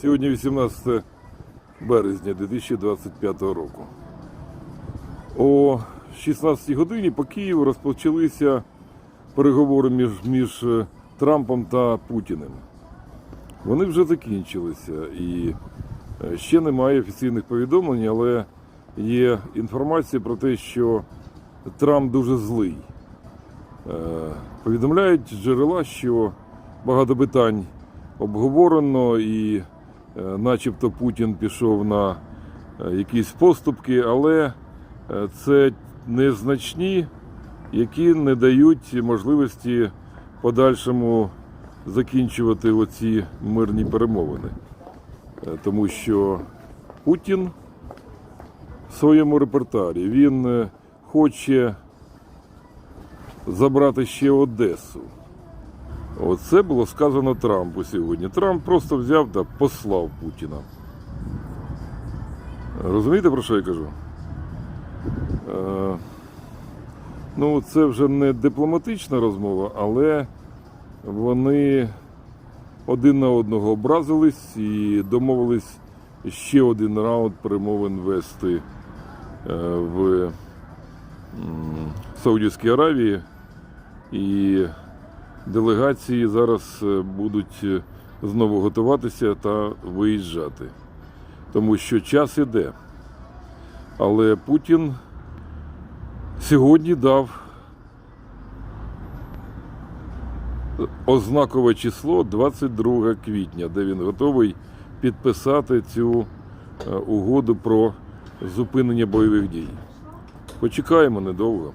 Сьогодні 18 березня 2025 року. О 16 годині по Києву розпочалися переговори між, між е, Трампом та Путіним. Вони вже закінчилися і е, ще немає офіційних повідомлень, але є інформація про те, що Трамп дуже злий. Е, Повідомляють джерела, що багато питань обговорено і начебто Путін пішов на е, якісь поступки, але е, це незначні, які не дають можливості подальшому закінчувати оці мирні перемовини. Е, Тому що Путін в своєму репертуарі він е, хоче забрати ще Одесу. Оце було сказано Трампу сьогодні. Трамп просто взяв та послав Путіна. Розумієте, про що я кажу? Е, ну, це вже не дипломатична розмова, але вони один на одного образились і домовились ще один раунд перемовин вести е, в Саудівській Аравії. І делегації зараз е, будуть е, знову готуватися та виїжджати. Тому що час іде. Але Путін сьогодні дав ознакове число 22 квітня, де він готовий підписати цю е, угоду про зупинення бойових дій. Почекаємо недовго.